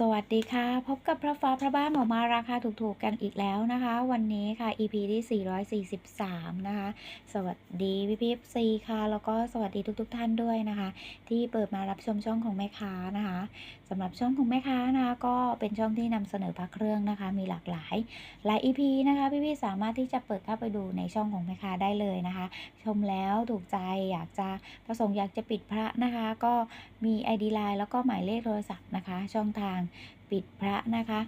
สวัสดีค่ะ พบกับพระฟ้าพระบ้านหมอมาราคาถูกๆกันอีกแล้วนะคะ วันนี้ค่ะ EP ที่ 443 นะคะ สวัสดีพี่พีซีค่ะ แล้วก็สวัสดีทุกๆทท่านด้วยนะคะ ที่เปิดมารับชมช่องของแม่ค้านะคะสำหรับช่องของแม่ค้านะคะก็เป็นช่องที่นำเสนอพระเครื่องนะคะ มีหลากหลายหลาย EP นะคะพี่ๆสามารถที่จะเปิดเข้าไปดูในช่องของแม่ค้าได้เลยนะคะ ชมแล้วถูกใจอยากจะประสงค์อยากจะปิดพระนะคะ ก็มี ID Line แล้วก็หมายเลขโทรศัพท์นะคะ ช่องทางปิดพระนะคะ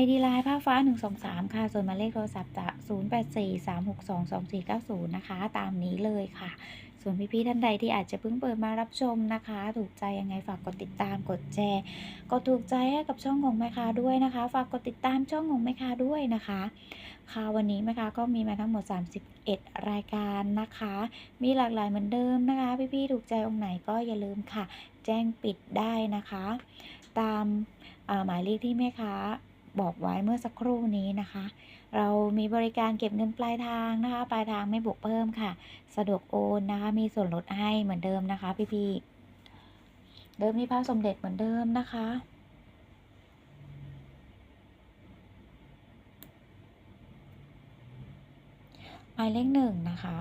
ID Line ผ้าฟ้า 123 ค่ะ ส่วนหมายเลขโทรศัพท์จะ 0843622490 นะคะ ตามนี้เลยค่ะ ส่วนพี่ๆท่านใดที่อาจจะเพิ่งเปิดมารับชมนะคะ ถูกใจยังไงฝากกดติดตามกดแชร์กดถูกใจให้กับช่องของแม่ค้าด้วยนะคะ ฝากกดติดตามช่องของแม่ค้าด้วยนะคะค่ะวันนี้แม่ค้าก็มีมาทั้งหมด 31 รายการนะคะ มีหลากหลายเหมือนเดิมนะคะ พี่ๆถูกใจองค์ไหนก็อย่าลืมค่ะ แจ้งปิดได้นะคะ ตามอ่าหมายเลขที่แม่ค้าบอกไว้เมื่อสักครู่นี้นะคะ เรามีบริการเก็บเงินปลายทางนะคะ ปลายทางไม่บวกเพิ่มค่ะ สะดวกโอนนะคะ มีส่วนลดให้เหมือนเดิมนะคะ พี่ๆเดิมนี่พระสมเด็จเหมือนเดิมนะคะหมายเลขหนึ่งนะคะ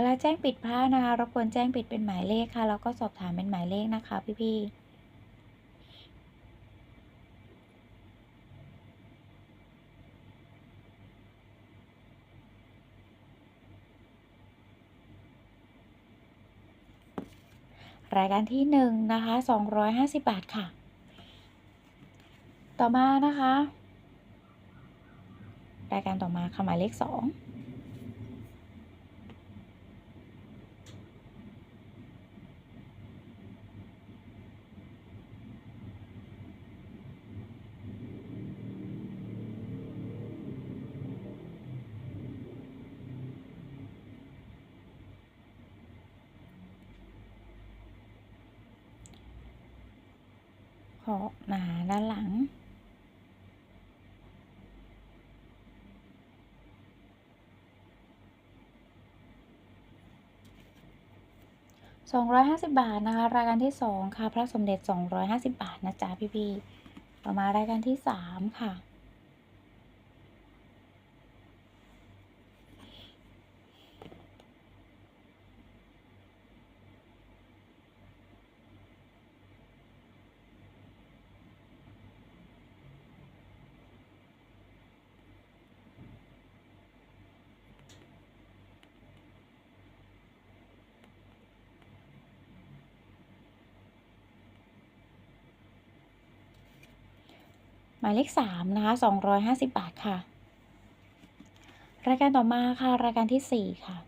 วลาแจ้งปิดผ้านะคะรบกวนแจ้งปิดเป็นหมายเลขค่ะ แล้วก็สอบถามเป็นหมายเลขนะคะ พี่ๆรายการที่หนึ่งนะคะสองร้อยห้าสิบาทค่ะ ต่อมานะคะ รายการต่อมาค่ะหมายเลขสองะหนาด้านหลังสองห้าสิบาทนะคะ รายการที่สองค่ะ พระสมเด็จสองร้อยห้าสิบาท นะจ๊ะพี่ๆต่อมารายการที่สามค่ะายเลขสามนะคะสองร้อยห้าสิบบาทค่ะ รายการต่อมาค่ะ รายการที่สี่ค่ะ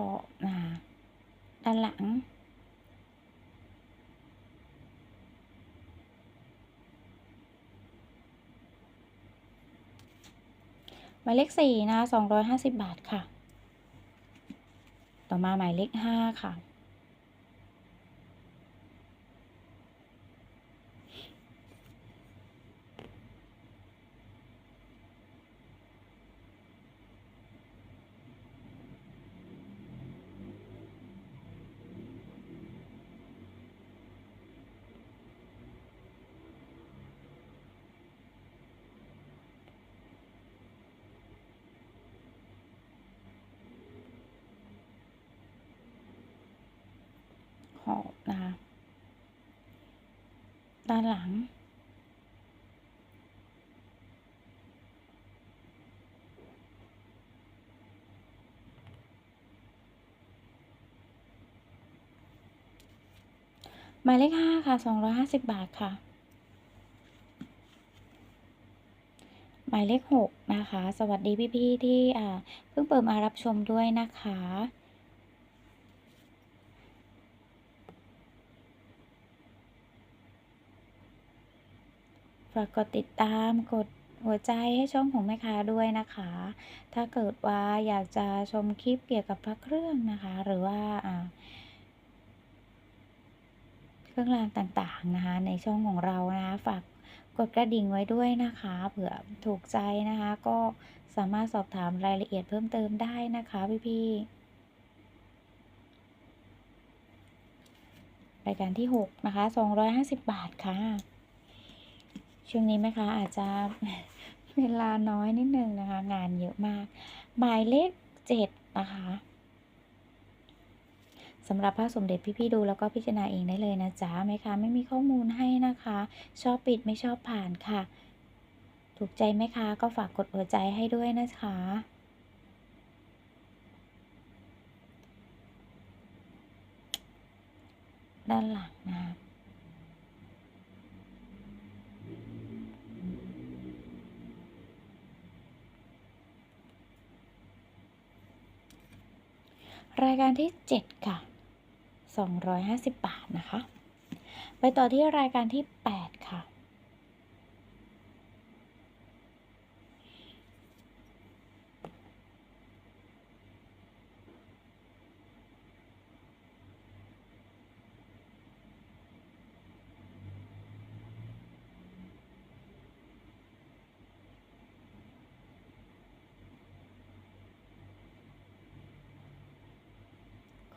ขอด้านหลัง หมายเลขสี่นะคะสองร้อยห้าสิบบาทค่ะ ต่อมาหมายเลขห้าค่ะ ขอบนะคะ ด้านหลัง หมายเลขห้าค่ะสองร้อยห้าสิบบาทค่ะ หมายเลขหกนะคะ สวัสดีพี่ๆที่อ่าเพิ่งเปิดมารับชมด้วยนะคะากกดติดตามกดหัวใจให้ช่องของแม่ค้าด้วยนะคะ ถ้าเกิดว่าอยากจะชมคลิปเกี่ยวกับพระเครื่องนะคะ หรือว่าเครื่องรางต่างๆนะคะ ในช่องของเรานะคะฝากกดกระดิ่งไว้ด้วยนะคะ เผื่อถูกใจนะคะ ก็สามารถสอบถามรายละเอียดเพิ่มเติมได้นะคะพี่ๆรายการที่ 6 นะคะ 250 บาทค่ะ ช่วงนี้ไหมคะอาจจะเวลาน้อยนิดนึงนะคะ งานเยอะมาก หมายเลข7นะคะสำหรับพระสมเด็จพี่ๆดูแล้วก็พิจารณาเองได้เลยนะจ๊ะไหมคะไม่มีข้อมูลให้นะคะ ชอบปิดไม่ชอบผ่านค่ะ ถูกใจไหมคะ ก็ฝากกดหัวใจให้ด้วยนะคะด้านหลังนะคะ รายการที่ 7 ค่ะ 250 บาทนะคะ ไปต่อที่รายการที่ 8 ค่ะ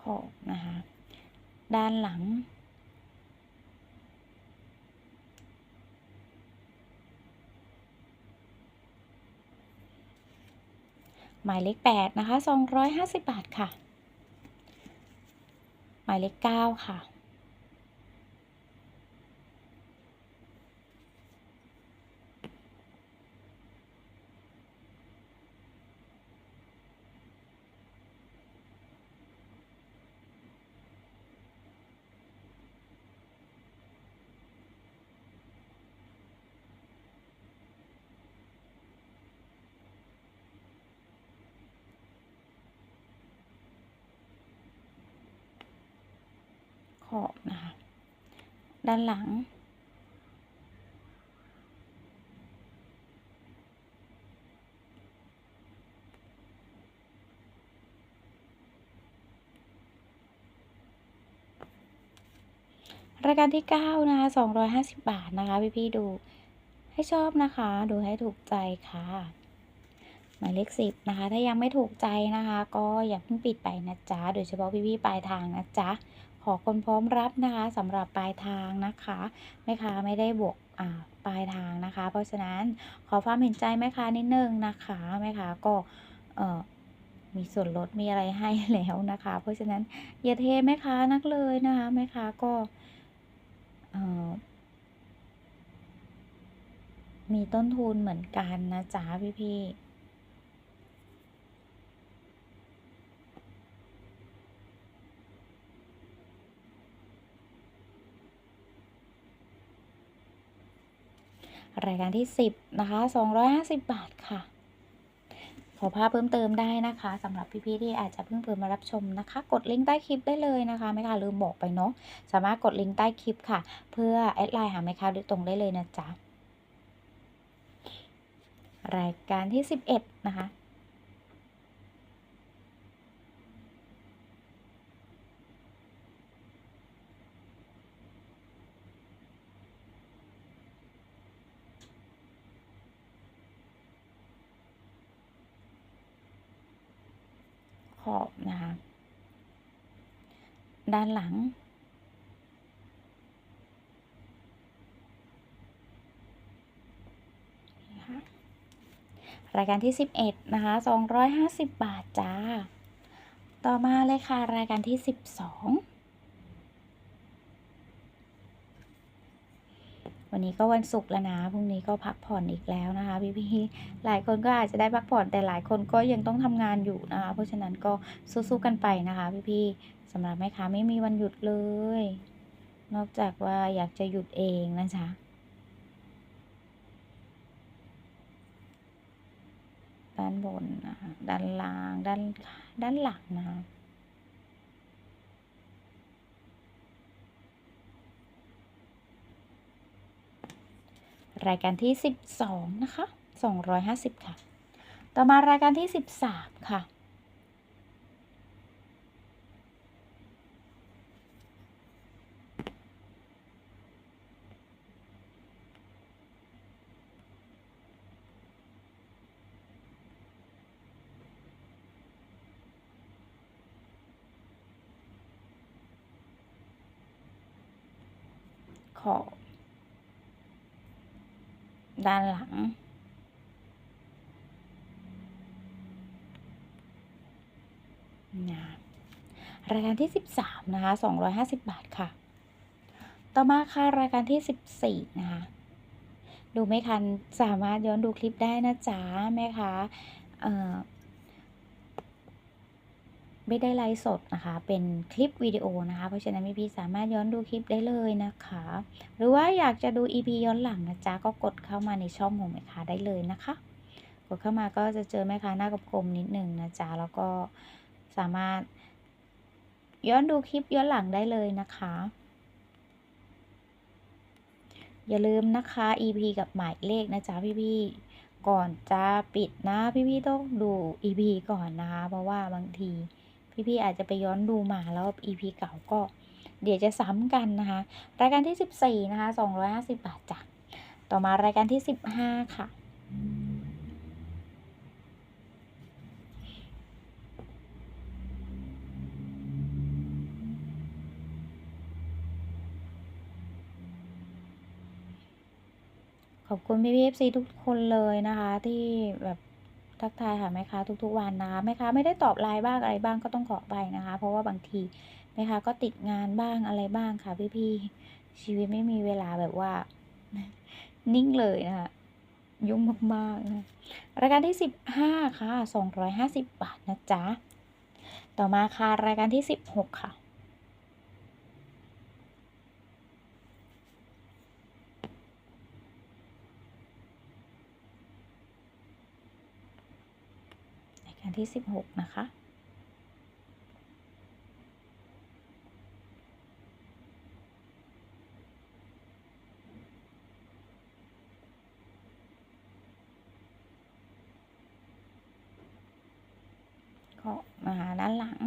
ขอบนะคะ ด้านหลัง หมายเลข8นะคะ250 บาทค่ะ หมายเลข9ค่ะ อบนะคะ ด้านหลัง รายการที่ 9 นะคะ 250 บาทนะคะ พี่ๆดูให้ชอบนะคะ ดูให้ถูกใจค่ะหมายเลข10นะคะ ถ้ายังไม่ถูกใจนะคะ ก็อย่าเพิ่งปิดไปนะจ๊ะ โดยเฉพาะพี่ๆปลายทางนะจ๊ะ ขอคนพร้อมรับนะคะสำหรับปลายทางนะคะแม่ค้าไม่ได้บวกอ่าปลายทางนะคะ เพราะฉะนั้นขอความเห็นใจแม่ค้านิดนึงนะคะแม่ค้าก็เอ่อมีส่วนลดมีอะไรให้แล้วนะคะ เพราะฉะนั้นอย่าเทแม่ค้านักเลยนะคะแม่ค้าก็มีต้นทุนเหมือนกันนะจ๊ะพี่ๆ รายการที่ 10 นะคะ 250 บาทค่ะ ขอภาพเพิ่มเติมได้นะคะสำหรับพี่ๆที่อาจจะเพิ่งเปิดมารับชมนะคะ กดลิงก์ใต้คลิปได้เลยนะคะไม่ค้าลืมบอกไปเนาะสามารถกดลิงก์ใต้คลิปค่ะ เพื่อแอดไลน์หาไม่ค้าดยตรงได้เลยนะจ๊ะรายการที่ 11 นะคะ อบนะคะ ด้านหลัง รายการที่ 11 นะคะ 250 บาท จ้า ต่อมาเลยค่ะ รายการที่ 12 วันนี้ก็วันศุกร์แล้วนะพรุ่งนี้ก็พักผ่อนอีกแล้วนะคะพี่ๆหลายคนก็อาจจะได้พักผ่อนแต่หลายคนก็ยังต้องทำงานอยู่นะคะ เพราะฉะนั้นก็สู้ๆกันไปนะคะพี่ๆสำหรับแม่ค้าไม่มีวันหยุดเลย นอกจากว่าอยากจะหยุดเองนะจ๊ะด้านบนนะคะด้านล่างด้านด้านหลังนะคะ รายการที่ 12 นะคะ 250 ค่ะ ต่อมารายการที่ 13 ค่ะ ขอ ด้านหลัง นะรายการที่ 13 นะคะ 250 บาทค่ะ ต่อมาค่ะรายการที่ 14 นะคะ ดูไม่ทันสามารถย้อนดูคลิปได้นะจ๊ะแม่คะเอ่อ ไม่ได้ไลฟ์สดนะคะ เป็นคลิปวิดีโอนะคะ เพราะฉะนั้นพี่ๆสามารถย้อนดูคลิปได้เลยนะคะ หรือว่าอยากจะดู EP ย้อนหลังนะจ๊ะ ก็กดเข้ามาในช่องของแม่ค้าได้เลยนะคะ กดเข้ามาก็จะเจอแม่ค้าหน้ากลมๆนิดนึงนะจ๊ะ แล้วก็สามารถ ย้อนดูคลิปย้อนหลังได้เลยนะคะ อย่าลืมนะคะ EP กับหมายเลขนะจ๊ะพี่ๆก่อนจะปิดนะพี่ๆต้องดู EP ก่อนนะคะ เพราะว่าบางที พี่ๆอาจจะไปย้อนดูมาแล้ว EP เก่าก็เดี๋ยวจะซ้ำกันนะคะ รายการที่ 14 นะคะ 250 บาทจ้ะต่อมารายการที่ 15 ค่ะ ขอบคุณพี่พีเอฟซีทุกคนเลยนะคะที่แบบ ทักทายหาแม่ค้าทุกๆ วันนะคะแม่ค้าไม่ได้ตอบไลน์บ้างอะไรบ้างก็ต้องขอไปนะคะ เพราะว่าบางทีแม่ค้าก็ติดงานบ้างอะไรบ้างค่ะพี่ๆชีวิตไม่มีเวลาแบบว่า นิ่งเลยนะคะยุ่งมากๆนะรายการที่สิบห้าค่ะสองร้อยห้าสิบบาทนะจ๊ะต่อมาค่ะรายการที่สิบหกค่ะ รายการ ที่สิบหกนะคะก็มาด้านหลัง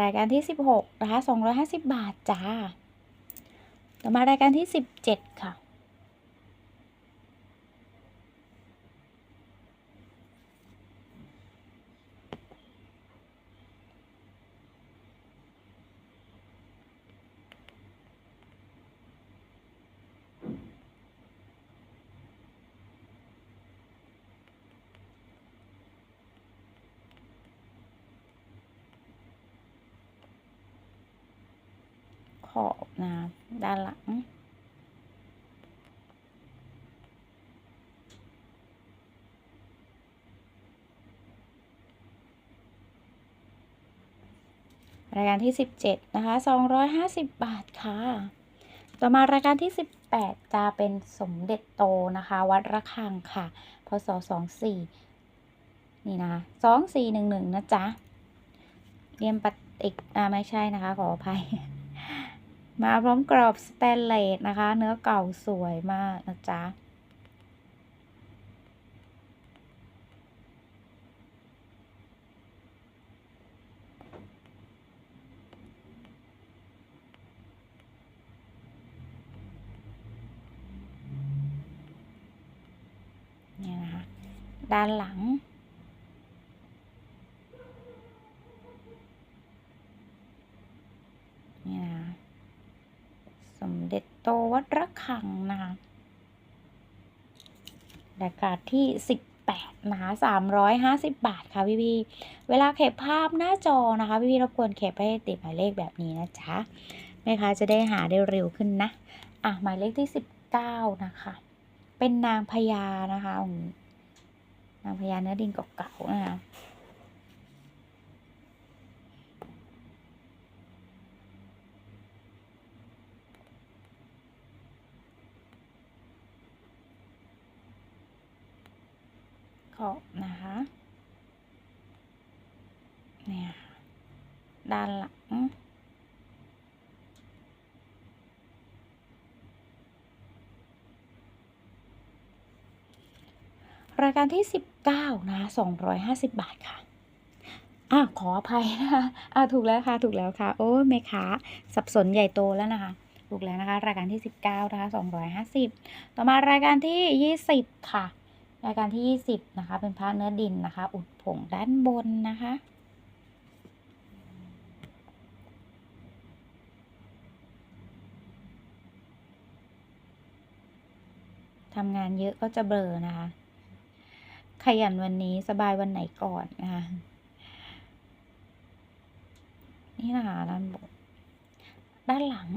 รายการที่ 16 นะคะ 250 บาท จ้า ต่อมารายการที่ 17 ค่ะ ขอบนะ ด้านหลัง รายการที่ 17 นะคะ 250 บาทค่ะ ต่อมารายการที่ 18 จะเป็นสมเด็จโตนะคะ วัดระฆังค่ะ พศ 24 นี่นะ2411 นะจ๊ะเรียมปฏิกอ่าไม่ใช่นะคะ ขออภัย มาพร้อมกรอบสแตนเลสนะคะ เนื้อเก่าสวยมากนะจ๊ะนี่นะคะด้านหลัง เนี่ยนะ สมเด็จโตวัดระฆังนะคะรายการที่ 18นะคะ350 บาทค่ะพี่พี่เวลาเก็บภาพหน้าจอนะคะพี่พี่รบกวนเก็บให้ติดหมายเลขแบบนี้นะจ๊ะแม่ค้าจะได้หาได้เร็วขึ้นนะ อะหมายเลขที่ 19 นะคะ เป็นนางพญานะคะนางพญาเนื้อดินเก่าๆนะคะ ขอบนะคะด้านหลังรายการที่ 19 นะ 250 บาทค่ะ อะ ขออภัยนะคะอะ ถูกแล้วค่ะ ถูกแล้วค่ะ โอ้ยแม่ค้าสับสนใหญ่โตแล้วนะคะ ถูกแล้วนะคะ รายการที่ 19 นะคะ 250 ต่อมารายการที่ 20 ค่ะ รายการที่ 20 นะคะ เป็นพระเนื้อดินนะคะ อุดผงด้านบนนะคะ ทำงานเยอะก็จะเบลอนะคะ ขยันวันนี้สบายวันไหนก่อนนะคะ นี่นะคะด้านบน ด้านหลัง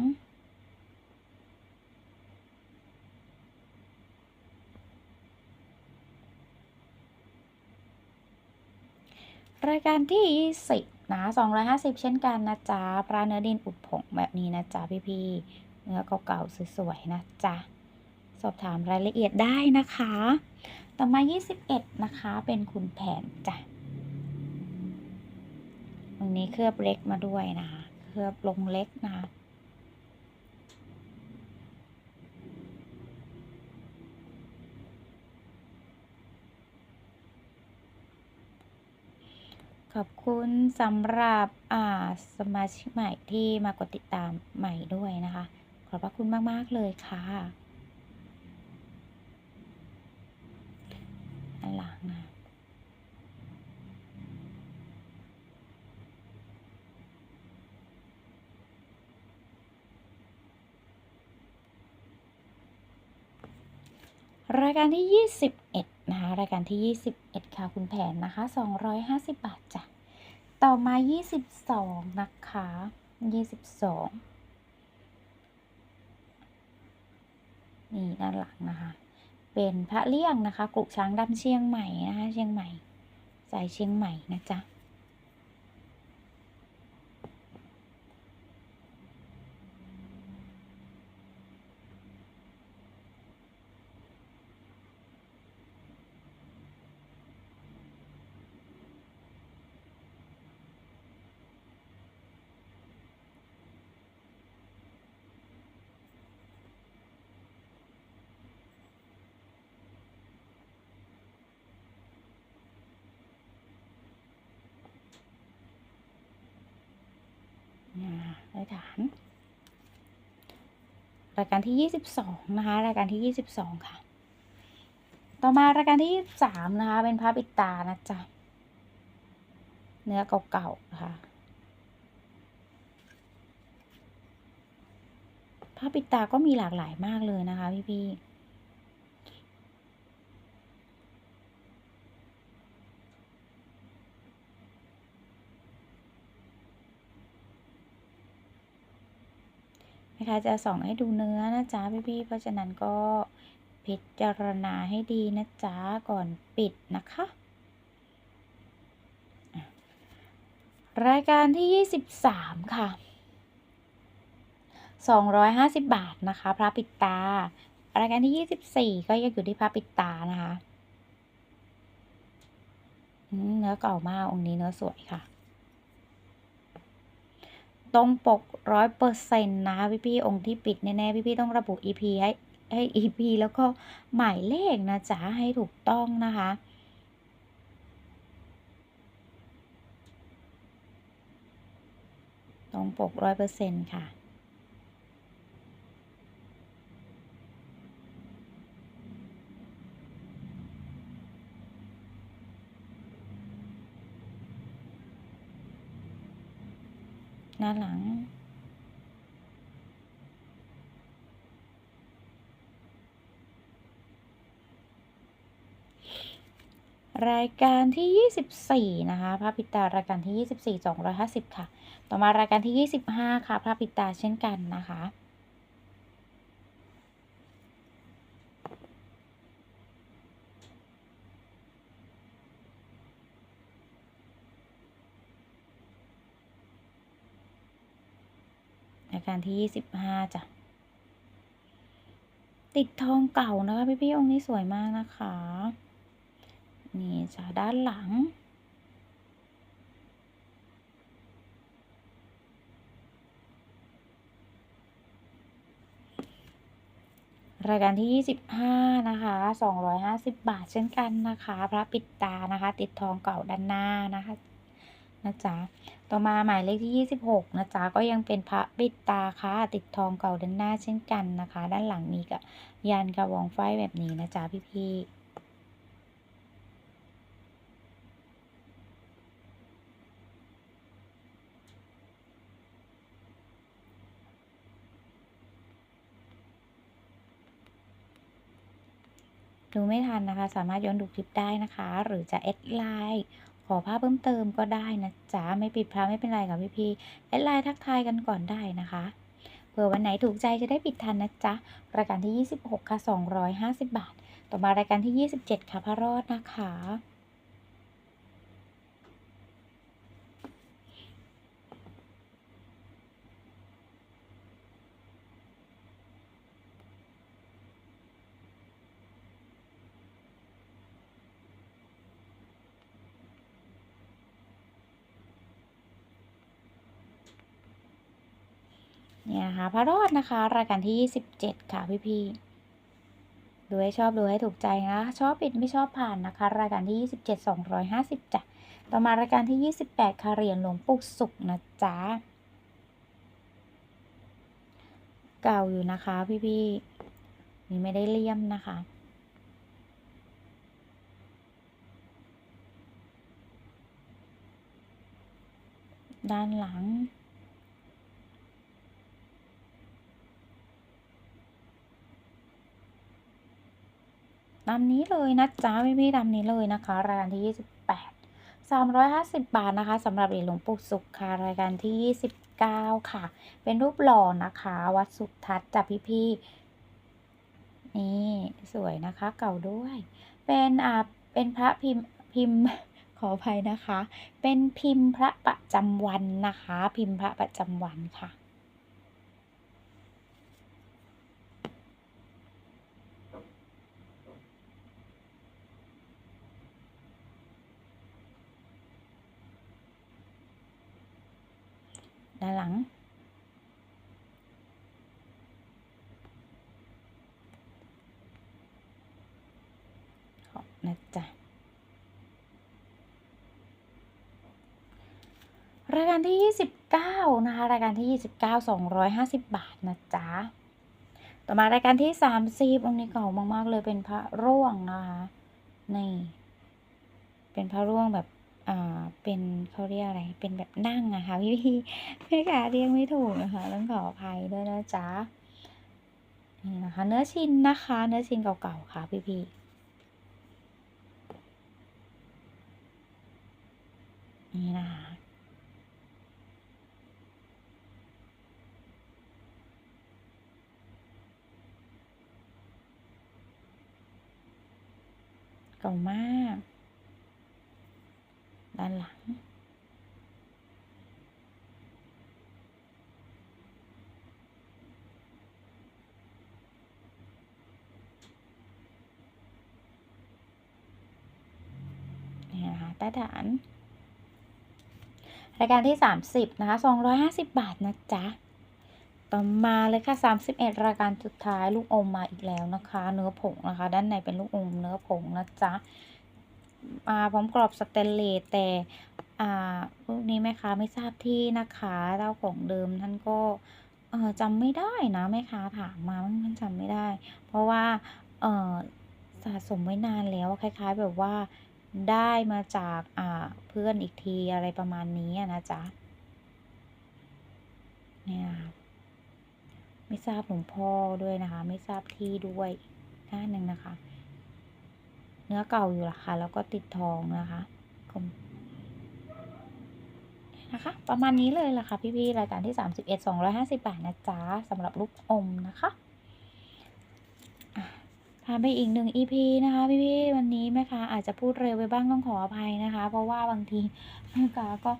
รายการที่20นะ250 เช่นกันนะจ๊ะปลาเนื้อดินอุดผงแบบนี้นะจ๊ะพี่ๆเนื้อเก่าๆสวยๆนะจ๊ะสอบถามรายละเอียดได้นะคะ ต่อมา 21 นะคะเป็นคุณแผนจ้ะตรงนี้เคลือบเล็กมาด้วยนะคะเคลือบลงเล็กนะ ขอบคุณสำหรับอ่าสมาชิกใหม่ที่มากดติดตามใหม่ด้วยนะคะ ขอบพระคุณมาก ๆ เลยค่ะด้านหลังนะ รายการที่ 21 นะคะ รายการที่ 21 ค่ะคุณแผนนะคะ 250 บาทจ้ะ ต่อมา 22 นะคะ 22 นี่ด้านหลังนะคะ เป็นพระเลี่ยงนะคะกรุช้างดำเชียงใหม่นะคะ เชียงใหม่สายเชียงใหม่นะจ๊ะ อ่าได้ ฐาน รายการที่ 22 นะคะ รายการที่ 22 ค่ะ ต่อมารายการที่ 23 นะคะ เป็นพระปิดตานะจ๊ะ เนื้อเก่าๆนะคะพระปิดตาก็มีหลากหลายมากเลยนะคะพี่ๆ นะคะจะส่องให้ดูเนื้อนะจ๊ะพี่ๆเพราะฉะนั้นก็พิจารณาให้ดีนะจ๊ะก่อนปิดนะคะ รายการที่ 23 ค่ะ 250 บาทนะคะ พระปิดตา รายการที่ 24 ก็ยังอยู่ที่พระปิดตานะคะเนื้อเก่ามากองค์นี้เนื้อสวยค่ะ ตรงปกร้อยเปอร์เซ็นต์นะพี่พี่ๆองค์ที่ปิดแน่ๆพี่พี่ๆต้องระบุ EP ให้ให้ EP แล้วก็หมายเลขนะจ๊ะให้ถูกต้องนะคะตรงปกร้อยเปอร์เซ็นต์ค่ะ้าหลัง รายการที่ 24 นะคะพระปิตารายการที่ 24 250 ค่ะ ต่อมารายการที่ 25 ค่ะพระปิตาเช่นกันนะคะ อาการที่ยี่สิบห้าจ้ะ ติดทองเก่านะคะ พี่ๆองค์นี้สวยมากนะคะ นี่จ้ะด้านหลังรายการที่ 25 นะคะ 250 บาทเช่นกันนะคะ พระปิดตานะคะ ติดทองเก่าด้านหน้านะคะ นะจ๊ะ ต่อมาหมายเลขที่ 26 นะจ๊ะ ก็ยังเป็นพระปิดตาค่ะ ติดทองเก่าด้านหน้าเช่นกันนะคะ ด้านหลังมีกับยันกระวองไฟแบบนี้นะจ๊ะพี่ๆดูไม่ทันนะคะ สามารถย้อนดูคลิปได้นะคะ หรือจะแอดไลน์ ขอภาพเพิ่มเติมก็ได้นะจ๊ะไม่ปิดพระไม่เป็นไรค่ะพี่พี่แอดไลน์ทักทายกันก่อนได้นะคะเผื่อวันไหนถูกใจจะได้ปิดทันนะจ๊ะรายการที่ 26 ค่ะ 250 บาท ต่อมารายการที่ 27 ค่ะพระรอดนะคะ คะพระรอดนะคะ รายการที่ 27 ค่ะพี่พี่ดูให้ชอบดูให้ถูกใจนะ ชอบปิดไม่ชอบผ่านนะคะ รายการที่ 27 250จ้ะต่อมารายการที่ 28ค่ะเหรียญหลวงปู่สุขนะจ๊ะเก่าอยู่นะคะพี่พี่นี่ไม่ได้เลี่ยมนะคะด้านหลัง ตามนี้เลยนะจ๊ะพี่พี่ๆตามนี้เลยนะคะ รายการที่ 28 350 บาทนะคะสำหรับเหรียญหลวงปู่สุขค่ะรายการที่ 29 ค่ะ เป็นรูปหล่อนะคะ วัดสุทัศน์จากพี่พี่ๆนี่สวยนะคะเก่าด้วย เป็นอ่าเป็นพระพิมพ์พิมพ์ขออภัยนะคะ เป็นพิมพ์พระประจำวันนะคะ พิมพ์พระประจำวันค่ะ ด้านหลัง ขอบนะจ๊ะรายการที่ 29 นะคะ รายการที่ 29 250 บาทนะจ๊ะ ต่อมารายการที่ 30 องค์นี้เก่ามาก ๆ เลยเป็นพระร่วงนะคะ นี่ เป็นพระร่วงแบบ เป็นเขาเรียกอะไร เป็นแบบนั่งอะค่ะพี่พี่ๆไม่กาเรียกไม่ถูกนะคะต้องขออภัยด้วยนะจ๊ะนี่นะคะ เนื้อชิ้นนะคะ เนื้อชิ้นเก่าๆค่ะพี่พี่ๆนี่นะคะเก่ามาก ด้านหลัง นี่นะคะใต้ฐานรายการที่ 30 นะคะ 250 บาท นะจ๊ะ ต่อมาเลยค่ะ 31 รายการสุดท้ายลูกอมมาอีกแล้วนะคะ เนื้อผงนะคะ ด้านในเป็นลูกอมเนื้อผงนะจ๊ะ มาพร้อมกรอบสเตนเลสแต่อ่าพวกนี้แม่ค้าไม่ทราบที่นะคะเจ้าของเดิมท่านก็เออจำไม่ได้นะแม่ค้าถามมามันจำไม่ได้ เพราะว่าเออสะสมไว้นานแล้วคล้าย ๆ แบบว่าได้มาจากอ่าเพื่อนอีกทีอะไรประมาณนี้นะจ๊ะเนี่ยไม่ทราบหลวงพ่อด้วยนะคะ ไม่ทราบที่ด้วยด้านหนึ่งนะคะ เนื้อเก่าอยู่ละค่ะ แล้วก็ติดทองนะคะนะคะ ประมาณนี้เลยล่ะค่ะพี่ๆรายการที่ 31 250 บาทนะจ๊ะสำหรับลูกอมนะคะอะผ่านไปอีกหนึ่ง EP นะคะ พี่ๆวันนี้แม่ค้าอาจจะพูดเร็วไปบ้างต้องขออภัยนะคะ เพราะว่าบางทีนะคะก็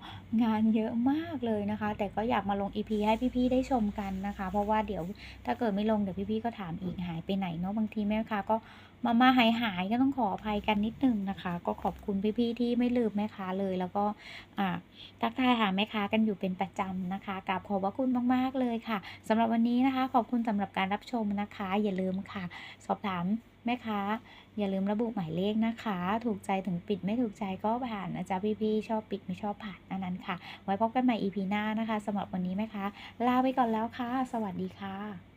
งานเยอะมากเลยนะคะ แต่ก็อยากมาลง EP ให้พี่ๆได้ชมกันนะคะ เพราะว่าเดี๋ยวถ้าเกิดไม่ลงเดี๋ยวพี่ๆก็ถามอีกหายไปไหนเนาะบางทีแม่ค้าก็ มาม่าหายหายก็ต้องขออภัยกันนิดนึงนะคะ ก็ขอบคุณพี่ๆที่ไม่ลืมแม่ค้าเลย แล้วก็อ่าทักทายหาแม่ค้ากันอยู่เป็นประจำนะคะกราบขอบพระคุณมากๆเลยค่ะสำหรับวันนี้นะคะ ขอบคุณสำหรับการรับชมนะคะ อย่าลืมค่ะ สอบถามแม่ค้าอย่าลืมระบุหมายเลขนะคะ ถูกใจถึงปิดไม่ถูกใจก็ผ่านนะจ๊ะพี่ๆชอบปิดไม่ชอบผ่านอันนั้นค่ะ ไว้พบกันใหม่ EP หน้านะคะสำหรับวันนี้แม่ค้าลาไปก่อนแล้วค่ะ สวัสดีค่ะ